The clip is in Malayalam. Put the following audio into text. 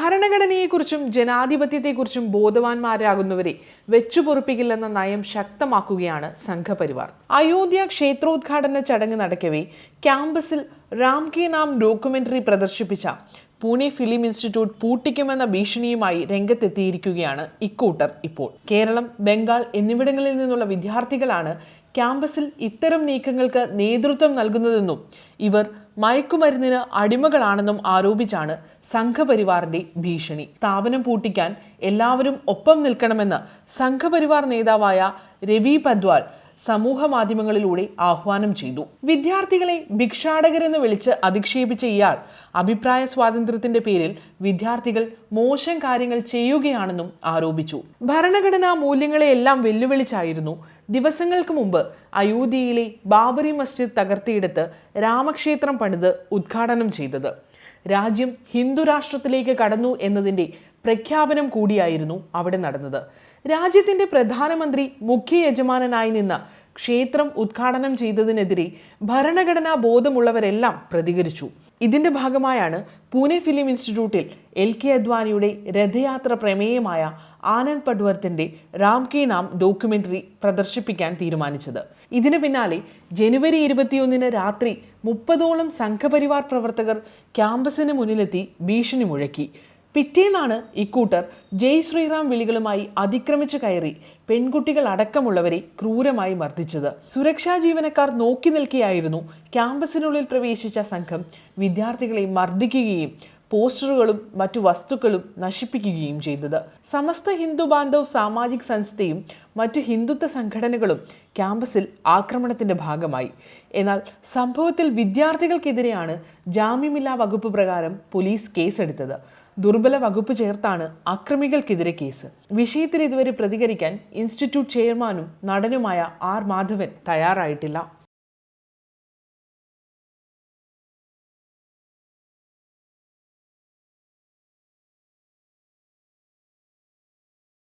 ഭരണഘടനയെക്കുറിച്ചും ജനാധിപത്യത്തെക്കുറിച്ചും ബോധവാന്മാരാകുന്നവരെ വെച്ചുപൊറുപ്പിക്കില്ലെന്ന നയം ശക്തമാക്കുകയാണ് സംഘപരിവാർ. അയോധ്യ ക്ഷേത്രോദ്ഘാടന ചടങ്ങ് നടക്കവേ ക്യാമ്പസിൽ രാം കെ നാം ഡോക്യുമെന്ററി പ്രദർശിപ്പിച്ച പൂനെ ഫിലിം ഇൻസ്റ്റിറ്റ്യൂട്ട് പൂട്ടിക്കുമെന്ന ഭീഷണിയുമായി രംഗത്തെത്തിയിരിക്കുകയാണ് ഇക്കൂട്ടർ ഇപ്പോൾ. കേരളം ബംഗാൾ എന്നിവിടങ്ങളിൽ നിന്നുള്ള വിദ്യാർത്ഥികളാണ് ക്യാമ്പസിൽ ഇത്തരം നീക്കങ്ങൾക്ക് നേതൃത്വം നൽകുന്നതെന്നും ഇവർ മയക്കുമരുന്നിന് അടിമകളാണെന്നും ആരോപിച്ചാണ് സംഘപരിവാറിന്റെ ഭീഷണി. സ്ഥാപനം പൂട്ടിക്കാൻ എല്ലാവരും ഒപ്പം നിൽക്കണമെന്ന് സംഘപരിവാർ നേതാവായ രവി പദ്വാൾ സമൂഹ മാധ്യമങ്ങളിലൂടെ ആഹ്വാനം ചെയ്തു. വിദ്യാർത്ഥികളെ ഭിക്ഷാടകരെന്ന് വിളിച്ച് അധിക്ഷേപിച്ച ഇയാൾ അഭിപ്രായ സ്വാതന്ത്ര്യത്തിന്റെ പേരിൽ വിദ്യാർത്ഥികൾ മോശം കാര്യങ്ങൾ ചെയ്യുകയാണെന്നും ആരോപിച്ചു. ഭരണഘടനാ മൂല്യങ്ങളെയെല്ലാം വെല്ലുവിളിച്ചായിരുന്നു ദിവസങ്ങൾക്ക് മുമ്പ് അയോധ്യയിലെ ബാബറി മസ്ജിദ് തകർത്തിയെടുത്ത് രാമക്ഷേത്രം പണിത് ഉദ്ഘാടനം ചെയ്തത്. രാജ്യം ഹിന്ദു രാഷ്ട്രത്തിലേക്ക് കടന്നു എന്നതിന്റെ പ്രഖ്യാപനം കൂടിയായിരുന്നു അവിടെ നടന്നത്. രാജ്യത്തിന്റെ പ്രധാനമന്ത്രി മുഖ്യ യജമാനനായി നിന്ന് ക്ഷേത്രം ഉദ്ഘാടനം ചെയ്തതിനെതിരെ ഭരണഘടനാ ബോധമുള്ളവരെല്ലാം പ്രതികരിച്ചു. ഇതിന്റെ ഭാഗമായാണ് പൂനെ ഫിലിം ഇൻസ്റ്റിറ്റ്യൂട്ടിൽ എൽ കെ അദ്വാനിയുടെ രഥയാത്ര പ്രമേയമായ ആനന്ദ് പട്വർത്തിന്റെ രാം കെ നാം ഡോക്യുമെന്ററി പ്രദർശിപ്പിക്കാൻ തീരുമാനിച്ചത്. ഇതിനു പിന്നാലെ ജനുവരി ഇരുപത്തിയൊന്നിന് രാത്രി മുപ്പതോളം സംഘപരിവാർ പ്രവർത്തകർ ക്യാമ്പസിന് മുന്നിലെത്തി ഭീഷണി മുഴക്കി. പിറ്റേന്നാണ് ഇക്കൂട്ടർ ജയ് ശ്രീറാം വിളികളുമായി അതിക്രമിച്ചു കയറി പെൺകുട്ടികൾ അടക്കമുള്ളവരെ ക്രൂരമായി മർദ്ദിച്ചത്. സുരക്ഷാ ജീവനക്കാർ നോക്കി നിൽക്കെയായിരുന്നു ക്യാമ്പസിനുള്ളിൽ പ്രവേശിച്ച സംഘം വിദ്യാർത്ഥികളെ മർദ്ദിക്കുകയും പോസ്റ്ററുകളും മറ്റു വസ്തുക്കളും നശിപ്പിക്കുകയും ചെയ്തത്. സമസ്ത ഹിന്ദു ബാന്ധവ് സാമാജിക് സംസ്ഥയും മറ്റു ഹിന്ദുത്വ സംഘടനകളും ക്യാമ്പസിൽ ആക്രമണത്തിന്റെ ഭാഗമായി. എന്നാൽ സംഭവത്തിൽ വിദ്യാർത്ഥികൾക്കെതിരെയാണ് ജാമ്യമില്ലാ വകുപ്പ് പ്രകാരം പോലീസ് കേസെടുത്തത്. ദുർബല വകുപ്പ് ചേർത്താണ് അക്രമികൾക്കെതിരെ കേസ്. വിഷയത്തിൽ ഇതുവരെ പ്രതികരിക്കാൻ ഇൻസ്റ്റിറ്റ്യൂട്ട് ചെയർമാനും നടനുമായ ആർ മാധവൻ തയ്യാറായിട്ടില്ല.